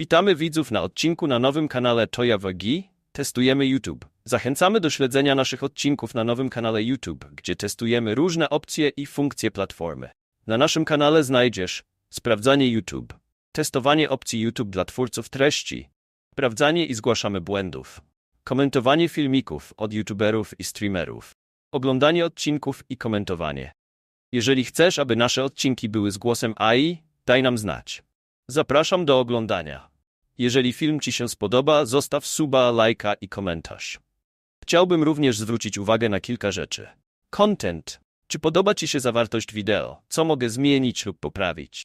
Witamy widzów na odcinku na nowym kanale Toya Wagi. Testujemy YouTube. Zachęcamy do śledzenia naszych odcinków na nowym kanale YouTube, gdzie testujemy różne opcje i funkcje platformy. Na naszym kanale znajdziesz sprawdzanie YouTube, testowanie opcji YouTube dla twórców treści, sprawdzanie i zgłaszamy błędów, komentowanie filmików od YouTuberów i streamerów, oglądanie odcinków i komentowanie. Jeżeli chcesz, aby nasze odcinki były z głosem AI, daj nam znać. Zapraszam do oglądania. Jeżeli film Ci się spodoba, zostaw suba, lajka i komentarz. Chciałbym również zwrócić uwagę na kilka rzeczy. Content. Czy podoba Ci się zawartość wideo? Co mogę zmienić lub poprawić?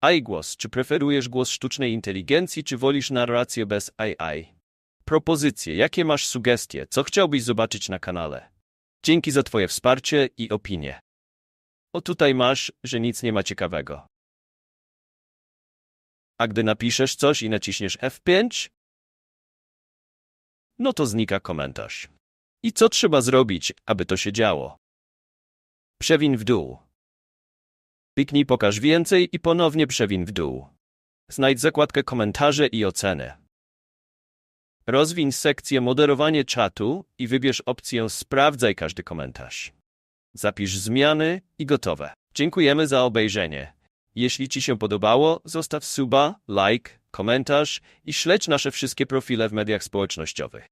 AI głos. Czy preferujesz głos sztucznej inteligencji, czy wolisz narrację bez AI? Propozycje. Jakie masz sugestie? Co chciałbyś zobaczyć na kanale? Dzięki za Twoje wsparcie i opinie. O tutaj masz, że nic nie ma ciekawego. A gdy napiszesz coś i naciśniesz F5, no to znika komentarz. I co trzeba zrobić, aby to się działo? Przewin w dół. Kliknij pokaż więcej i ponownie przewin w dół. Znajdź zakładkę komentarze i oceny. Rozwiń sekcję moderowanie czatu i wybierz opcję sprawdzaj każdy komentarz. Zapisz zmiany i gotowe. Dziękujemy za obejrzenie. Jeśli Ci się podobało, zostaw suba, like, komentarz i śledź nasze wszystkie profile w mediach społecznościowych.